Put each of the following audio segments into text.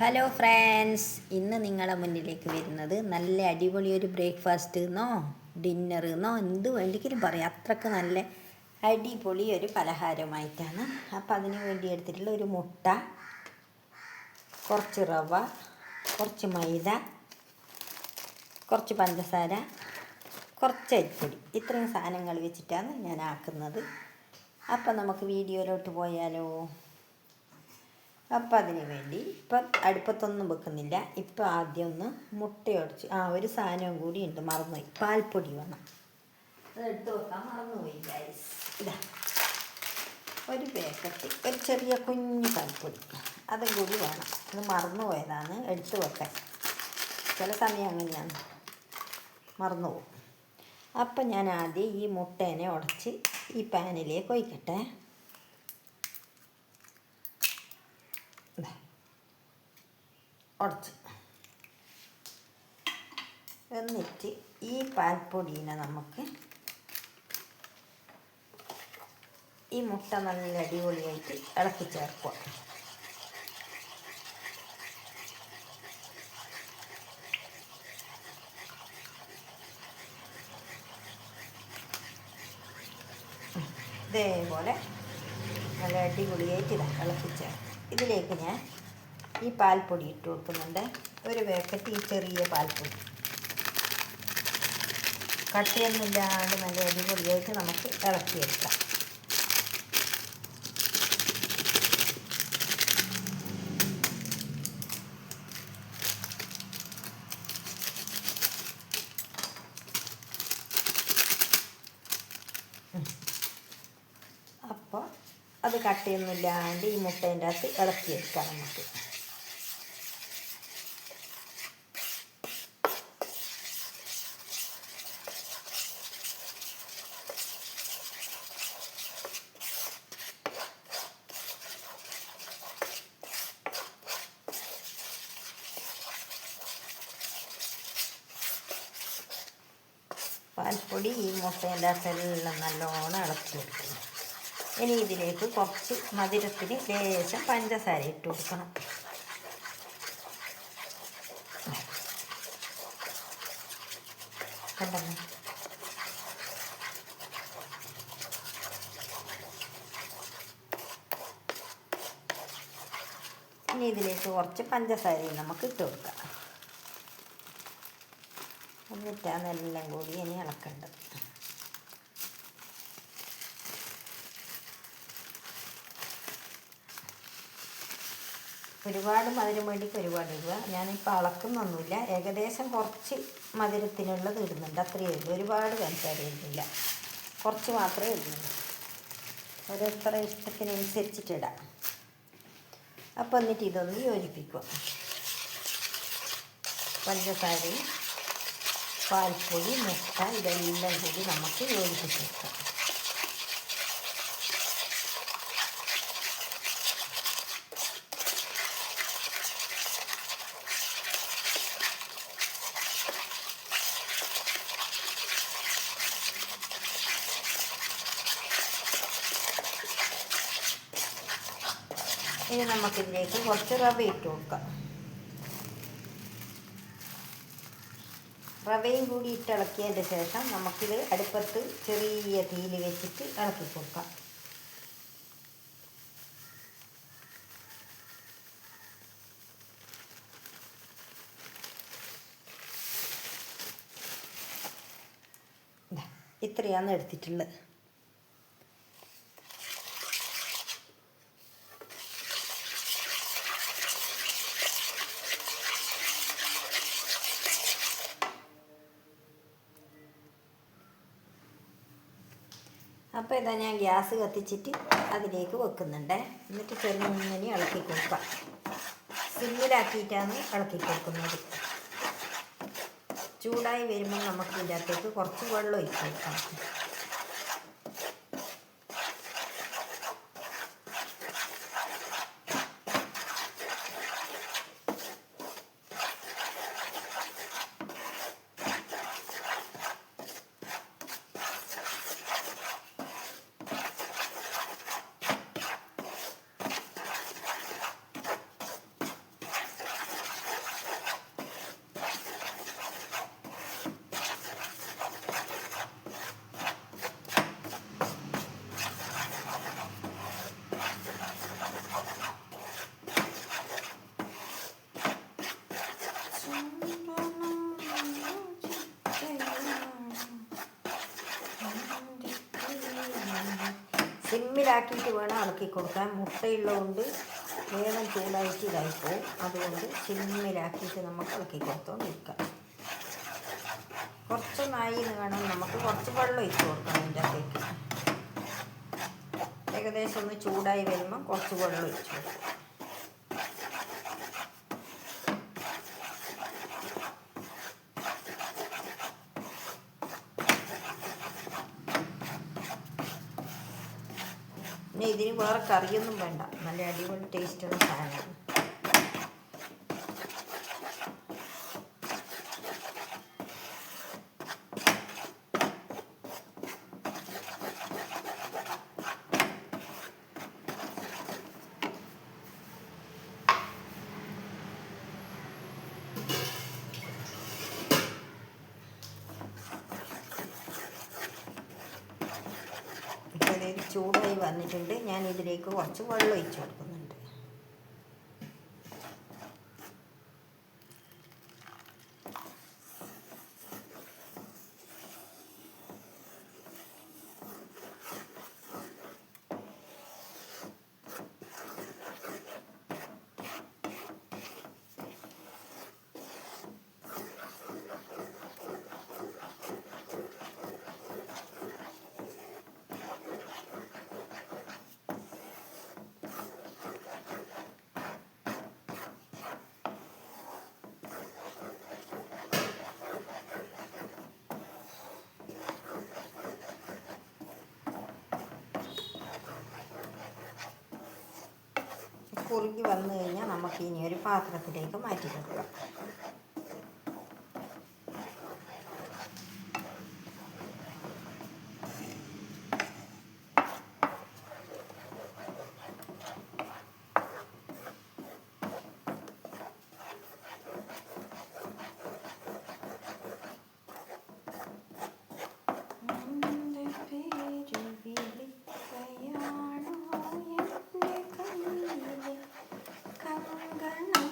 Hello friends ഇന്ന് നിങ്ങളെ മുന്നിലേക്ക് വരുന്നത് നല്ല അടിപൊളി ഒരു ബ്രേക്ക്ഫാസ്റ്റ് എന്നോ ഡിന്നർ എന്നോ എന്ത് വേണ്ടിക്കലും പറയാം. അത്രയ്ക്ക് നല്ല അടിപൊളി ഒരു പലഹാരമായിട്ടാണ്. അപ്പം അതിന് വേണ്ടി എടുത്തിട്ടുള്ള ഒരു മുട്ട കുറച്ച് റവ കുറച്ച് മൈദ കുറച്ച് പഞ്ചസാര കുറച്ച് അരിപ്പൊടി. ഇത്രയും സാധനങ്ങൾ വെച്ചിട്ടാണ് ഞാൻ ആക്കുന്നത്. അപ്പം നമുക്ക് വീഡിയോയിലോട്ട് പോയാലോ? അപ്പം അതിന് വേണ്ടി ഇപ്പം അടുപ്പത്തൊന്നും വെക്കുന്നില്ല. ഇപ്പം ആദ്യം ഒന്ന് മുട്ടയൊടിച്ച് ആ ഒരു സാധനവും കൂടി ഉണ്ട് മറന്നുപോയി. പാൽപ്പൊടി വേണം. അത് എടുത്ത് വെക്കാൻ മറന്നുപോയി ഗൈസ് ഇതാ. ഒരു പാക്കറ്റ് ഒരു ചെറിയ കുഞ്ഞു പാൽപ്പൊടി. അതും കൂടി വേണം. അത് മറന്നുപോയതാണ് എടുത്ത് വെക്കാൻ. ചില സമയം അങ്ങനെയാണ്. മറന്നുപോകും. അപ്പം ഞാൻ ആദ്യം ഈ മുട്ടേനെ ഉടച്ച് ഈ പാനിലേക്ക് ഒഴിക്കട്ടെ. ഉടച്ച്. എന്നിട്ട് ഈ പാൽപ്പൊടീനെ നമുക്ക് ഈ മുട്ട നല്ല അടിപൊളിയായിട്ട് ഇളക്കി ചേർക്കുക. ഇതേപോലെ നല്ല അടിപൊളിയായിട്ട് ഇളക്കി ചേർക്കും ഇതിലേക്ക് ഞാൻ ഈ പാൽപ്പൊടി ഇട്ട് കൊടുക്കുന്നുണ്ട്. ഒരു പാക്കറ്റ് ഈ ചെറിയ പാൽപ്പൊടി. കട്ടിയൊന്നുമില്ലാണ്ട് നല്ല അടിപൊളിയായിട്ട് നമുക്ക് ഇളക്കിയെടുക്കാം. അപ്പോൾ അത് കട്ടിയൊന്നുമില്ലാണ്ട് ഈ മുട്ടേന്റെ അകത്ത് ഇളക്കിയെടുക്കാം നമുക്ക് പാൽപ്പൊടി ഈ മുട്ടേന്റെ അകത്തെല്ലാം നല്ലോണം ഇളക്കിയെടുക്കണം. ഇനി ഇതിലേക്ക് കുറച്ച് മധുരത്തിന് ലേശം പഞ്ചസാര ഇട്ട് കൊടുക്കണം. കണ്ടോ? ഇനി ഇതിലേക്ക് കുറച്ച് പഞ്ചസാരയും നമുക്ക് ഇട്ട് കൊടുക്കാം. എന്നിട്ടാണ് എല്ലാം കൂടി ഇനി ഇളക്കേണ്ടത്. ഒരുപാട് മധുരം വേണ്ടിക്ക് ഒരുപാട് ഇടുക ഞാനിപ്പോൾ അളക്കുന്നൊന്നുമില്ല. ഏകദേശം കുറച്ച് മധുരത്തിനുള്ളത് ഇടുന്നുണ്ട്. അത്രയേ ഉള്ളൂ. ഒരുപാട് പഞ്ചസാര ഇടുന്നില്ല കുറച്ച് മാത്രമേ ഇടുന്നുള്ളൂ. ഓരോരുത്തര ഇഷ്ടത്തിനനുസരിച്ചിട്ടിടാം അപ്പോൾ എന്നിട്ട് ഇതൊന്ന് യോജിപ്പിക്കുക. പഞ്ചസാരയും പാൽപ്പൊടി മുട്ട ഇതെല്ലാം കൂടി നമുക്ക് യോജിപ്പിച്ചെടുക്കാം. ഇനി നമുക്കിതിലേക്ക് കുറച്ച് റവ ഇട്ട് കൊടുക്കാം. റവയും കൂടി ഇട്ടിളക്കിയതിന്റെ ശേഷം നമുക്കിത് അടുപ്പത്ത് ചെറിയ തീയിൽ വെച്ചിട്ട് ഇളക്കി കൊടുക്കാം. ഇത്രയാണ് എടുത്തിട്ടുള്ളത്. അപ്പോൾ ഇതാ ഞാൻ ഗ്യാസ് കത്തിച്ചിട്ട് അതിലേക്ക് വെക്കുന്നുണ്ട്. എന്നിട്ട് ചെറുങ്ങനെ ഇളക്കി കൊടുക്കാം. സിമ്മിലാക്കിയിട്ടാണ് ഇളക്കി കൊടുക്കുന്നത്. ചൂടായി വരുമ്പോൾ നമുക്ക് ഇതിന്റെ അകത്തേക്ക് കുറച്ച് വെള്ളം ഒഴിച്ച് കൊടുക്കാം. സിമ്മിലാക്കിയിട്ട് വേണം ഇളക്കി കൊടുക്കാൻ. മുട്ടയുള്ളതുകൊണ്ട് വേഗം ചൂടായിട്ട് ഇതായിപ്പോവും അതുകൊണ്ട് ചിമ്മിലാക്കിയിട്ട് നമുക്ക് ഇളക്കി കൊടുത്തോണ്ടിരിക്കാം. കുറച്ച് നായി വേണം നമുക്ക് കുറച്ച് വെള്ളം ഇട്ട് കൊടുക്കണം അതിന്റെ അകത്തേക്ക്. ഏകദേശം ഒന്ന് ചൂടായി വരുമ്പോൾ കുറച്ച് വെള്ളം ഇട്ട് കൊടുക്കും പിന്നെ ഇതിന് വേറെ കറിയൊന്നും വേണ്ട. നല്ല അടിപൊളി ടേസ്റ്റുള്ള സാധനമാണ് ഇപ്പോൾ ഇത് ചൂടായി വന്നിട്ടുണ്ട്. ഞാൻ ഇതിലേക്ക് കുറച്ച് വെള്ളം ഒഴിച്ചു കൊടുക്കുന്നുണ്ട് കുറുകി വന്നു കഴിഞ്ഞാൽ നമുക്ക് ഇനി ഒരു പാത്രത്തിലേക്ക് മാറ്റി കൊടുക്കാം നിന്റെ പേര് വിളിക്കയാണോ എന്റെ കയ്യിലെ കങ്കണം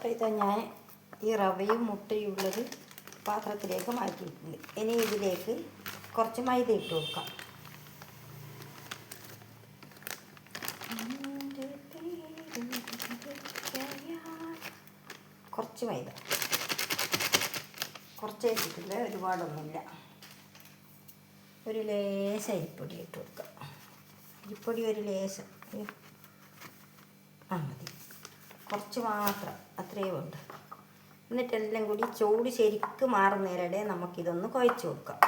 അപ്പോൾ ഇതാ ഞാൻ ഈ റവയും മുട്ടയും ഉള്ളത് പാത്രത്തിലേക്ക് മാറ്റിയിട്ടുണ്ട്. ഇനി ഇതിലേക്ക് കുറച്ച് മൈദ ഇട്ട് കൊടുക്കാം. കുറച്ച് മൈദ. കുറച്ച് ഇട്ടിട്ടില്ല ഒരുപാടൊന്നുമില്ല. ഒരു ലേശ അരിപ്പൊടി ഇട്ട് കൊടുക്കാം. അരിപ്പൊടി ഒരു ലേശം. ആ മതി. കുറച്ച് മാത്രം. അത്രയേ ഉണ്ട്. എന്നിട്ടെല്ലാം കൂടി ചൂട് ശരിക്ക് മാറുന്നേരടെ നമുക്കിതൊന്ന് കുഴച്ച് കൊടുക്കാം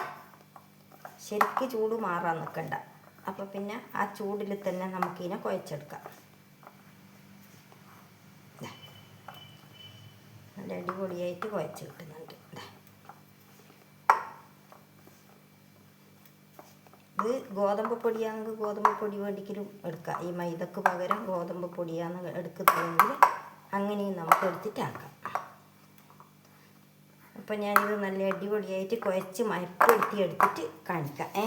ശരിക്ക് ചൂട് മാറാൻ നിൽക്കണ്ട അപ്പോൾ പിന്നെ ആ ചൂടിൽ തന്നെ നമുക്കിതിനെ കുഴച്ചെടുക്കാം. നല്ല അടിപൊളിയായിട്ട് കുഴച്ച് കിട്ടുന്നുണ്ട്. ഇത് ഗോതമ്പ് പൊടിയാണെങ്കിൽ ഗോതമ്പ് പൊടി വേണ്ടിക്കലും എടുക്കാം. ഈ മൈദക്ക് പകരം ഗോതമ്പ് പൊടിയാണ് എടുക്കുന്നതെങ്കിൽ അങ്ങനെയും നമുക്ക് എടുത്തിട്ടാക്കാം. അപ്പം ഞാനിത് നല്ല അടിപൊളിയായിട്ട് കുഴച്ച് മയപ്പെടുത്തി എടുത്തിട്ട് കാണിക്കാം. ഏ?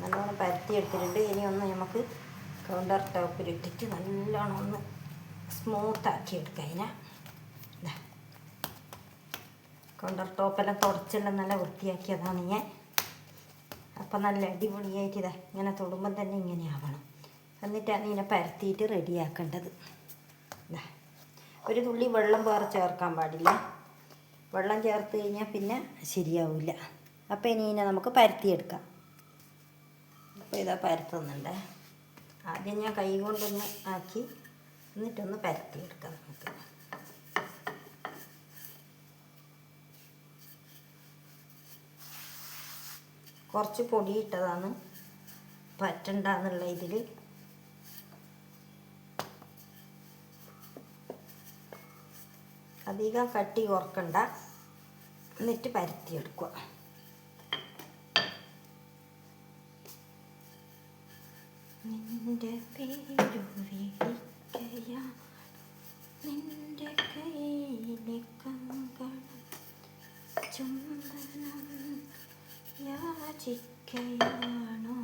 നല്ലോണം പരത്തി എടുത്തിട്ടുണ്ട്. ഇനി ഒന്ന് നമുക്ക് കൗണ്ടർ ടോപ്പിലിട്ടിട്ട് നല്ലോണം ഒന്ന് സ്മൂത്താക്കി എടുക്കാം അതിനെ. ഇതാ കൗണ്ടർ ടോപ്പെല്ലാം തുടച്ചെല്ലാം നല്ല വൃത്തിയാക്കിയതാണ് ഞാൻ. അപ്പം നല്ല അടിപൊളിയായിട്ട് ഇതാ ഇങ്ങനെ തൊടുമ്പം തന്നെ ഇങ്ങനെ ആവണം. എന്നിട്ടാണ് ഇതിനെ പരത്തിയിട്ട് റെഡിയാക്കേണ്ടത്. ഒരു തുള്ളി വെള്ളം വേറെ ചേർക്കാൻ പാടില്ല. വെള്ളം ചേർത്ത് കഴിഞ്ഞാൽ പിന്നെ ശരിയാവില്ല അപ്പോൾ ഇനി ഇതിനെ നമുക്ക് പരത്തിയെടുക്കാം. അപ്പോൾ ഇതാ പരത്തുന്നുണ്ട്. ആദ്യം ഞാൻ കൈ കൊണ്ടൊന്ന് ആക്കി എന്നിട്ടൊന്ന് പരത്തിയെടുക്കാം നമുക്ക്. കുറച്ച് പൊടി ഇട്ടതാണ് പറ്റണ്ടെന്നുള്ള ഇതിൽ അധികം കട്ടി കുറക്കണ്ട എന്നിട്ട് പരത്തിയെടുക്കുക. നിന്റെ പേരു വിളിക്കയാ. നിന്റെ കയ്യിലെ കങ്കണം ചുംബനം യാചിക്കയാണോ?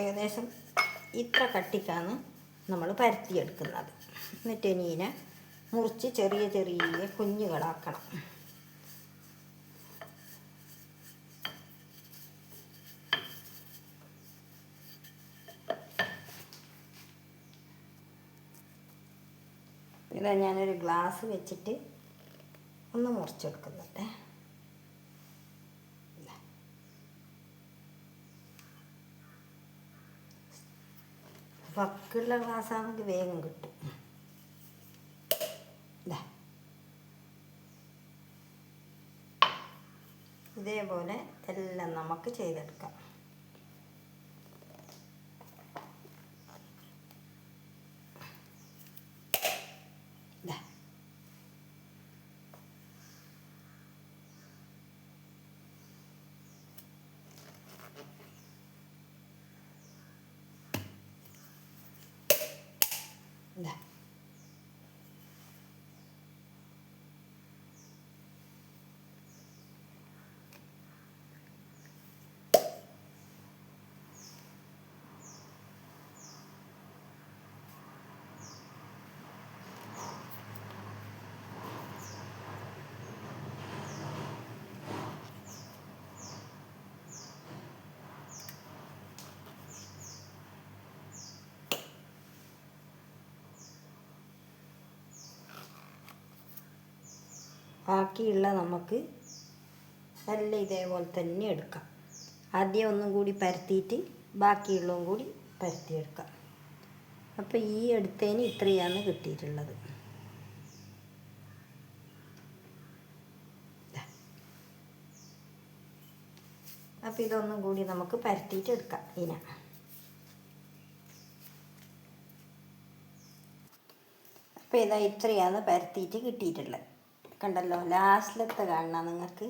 ഏകദേശം ഇത്ര കട്ടിക്കാണ് നമ്മൾ പരത്തിയെടുക്കുന്നത്. എന്നിട്ട് ഇനി ഇതിനെ മുറിച്ച് ചെറിയ ചെറിയ കുഞ്ഞുകളാക്കണം. ഇതാ ഞാനൊരു ഗ്ലാസ് വെച്ചിട്ട് ഒന്ന് മുറിച്ചെടുക്കുന്നുണ്ട്. വക്കുള്ള ഗ്ലാസ് ആണെങ്കിൽ വേഗം കിട്ടും. ഇതാ. ഇതേപോലെ എല്ലാം നമുക്ക് ചെയ്തെടുക്കാം ഇതാ. ഇതാ. ബാക്കിയുള്ള നമുക്ക് എല്ലാം ഇതേപോലെ തന്നെ എടുക്കാം. ആദ്യം ഒന്നും കൂടി പരത്തിയിട്ട് ബാക്കിയുള്ളതും കൂടി പരത്തിയെടുക്കാം. അപ്പോൾ ഈ എടുത്തതിന് ഇത്രയാണ് കിട്ടിയിട്ടുള്ളത്. അപ്പോൾ ഇതൊന്നും കൂടി നമുക്ക് പരത്തിയിട്ട് എടുക്കാം ഇന. അപ്പോൾ ഇതാ ഇത്രയാണ് പരത്തിയിട്ട് കിട്ടിയിട്ടുള്ളത്. കണ്ടല്ലോ ലാസ്റ്റിലത്തെ കാണണം നിങ്ങൾക്ക്?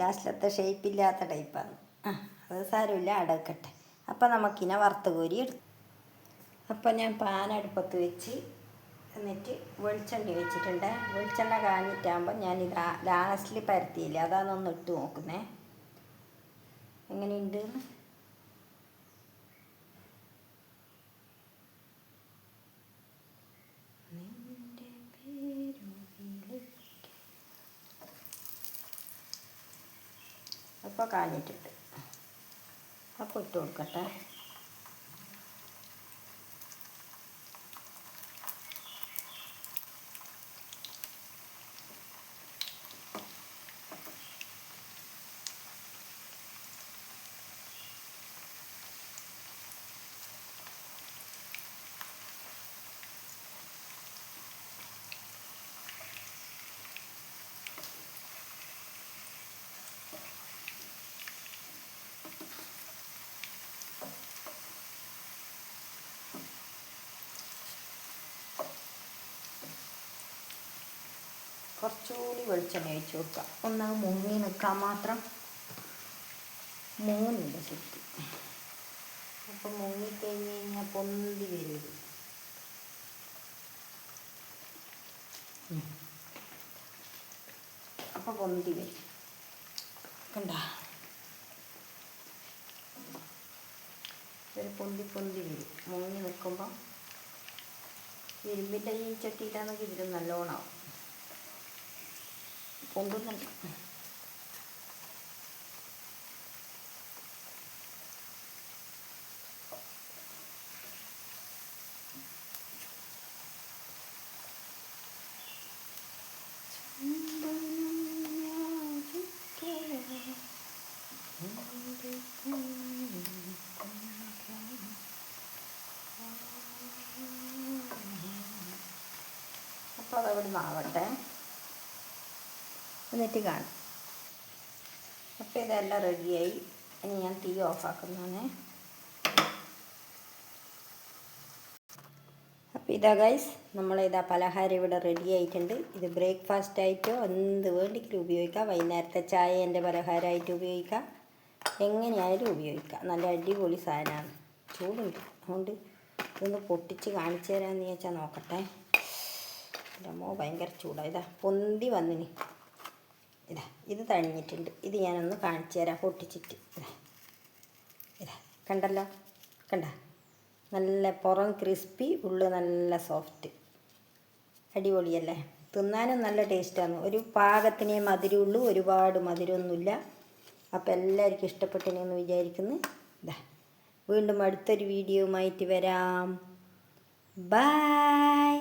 ലാസ്റ്റിലത്തെ ഷേപ്പില്ലാത്ത ടൈപ്പാണ്. ആ അത് സാരമില്ല അടക്കട്ടെ. അപ്പോൾ നമുക്കിനെ വറുത്ത് കോരി എടുക്കും അപ്പോൾ ഞാൻ പാൻ അടുപ്പത്ത് വെച്ച് എന്നിട്ട് വെളിച്ചെണ്ണ വെച്ചിട്ടുണ്ട്. വെളിച്ചെണ്ണ കാഞ്ഞിട്ടാകുമ്പോൾ ഞാൻ ഇത് ലാസ്റ്റിൽ പരത്തിയില്ല അതാണ് ഒന്ന് ഇട്ട് നോക്കുന്നേ. എങ്ങനെയുണ്ട് എന്ന് നിന്റെ പേരു വിളിക്ക. അപ്പോൾ കാഞ്ഞിട്ടുണ്ട് അപ്പോൾ ഇട്ട് കൊടുക്കട്ടെ. കുറച്ചുകൂടി വെളിച്ചെണ്ണ ഒഴിച്ച് കൊടുക്കുക. ഒന്ന് മുങ്ങി നിൽക്കാൻ മാത്രം മൂന്നില്ല ശരിക്കും അപ്പം മുങ്ങിക്കഴിഞ്ഞ് കഴിഞ്ഞാൽ പൊന്തി വരും. അപ്പം പൊന്തി വരും. കണ്ട? ഒരു പൊന്തി പൊന്തി വരും. മുങ്ങി നിൽക്കുമ്പോൾ ഇരുമ്പിന്റെ ഈ ചട്ടിയിട്ടാണെങ്കിൽ ഇതിൽ നല്ലോണമാവും പൊന്തുന്നുണ്ട് അപ്പോൾ അതവിടെ നിന്നാവട്ടെ എന്നിട്ട് കാണാം. അപ്പോൾ ഇതെല്ലാം റെഡിയായി. ഇനി ഞാൻ തീ ഓഫാക്കുന്നതാണ് അപ്പോൾ ഇതാ ഗൈസ് നമ്മളിതാ പലഹാരം ഇവിടെ റെഡി ആയിട്ടുണ്ട്. ഇത് ബ്രേക്ക്ഫാസ്റ്റ് ആയിട്ടോ എന്ത് വേണ്ടിയെങ്കിലും ഉപയോഗിക്കാം. വൈകുന്നേരത്തെ ചായ എന്റെ പലഹാരമായിട്ട് ഉപയോഗിക്കാം. എങ്ങനെയായാലും ഉപയോഗിക്കാം. നല്ല അടിപൊളി സാധനമാണ്. ചൂടുണ്ട്. അതുകൊണ്ട് ഇതൊന്ന് പൊട്ടിച്ച് കാണിച്ചു തരാമെന്ന് ചോദിച്ചാൽ നോക്കട്ടെ. എന്റെ അമ്മ ഭയങ്കര ചൂടാണ് ഇതാ പൊന്തി വന്നിനി. ഇതാ ഇത് തണിഞ്ഞിട്ടുണ്ട് ഇത് ഞാനൊന്ന് കാണിച്ചു തരാം പൊട്ടിച്ചിട്ട്. ഇതാ ഇതാ കണ്ടല്ലോ? കണ്ട? നല്ല പുറം ക്രിസ്പി ഉള്ളു നല്ല സോഫ്റ്റ്. അടിപൊളിയല്ലേ? തിന്നാനും നല്ല ടേസ്റ്റാണ് ഒരു പാകത്തിനേ മധുരമുള്ളൂ ഒരുപാട് മധുരമൊന്നുമില്ല. അപ്പോൾ എല്ലാവർക്കും ഇഷ്ടപ്പെട്ടെന്ന് വിചാരിക്കുന്നു. ഇതാ വീണ്ടും അടുത്തൊരു വീഡിയോയുമായിട്ട് വരാം. ബായ്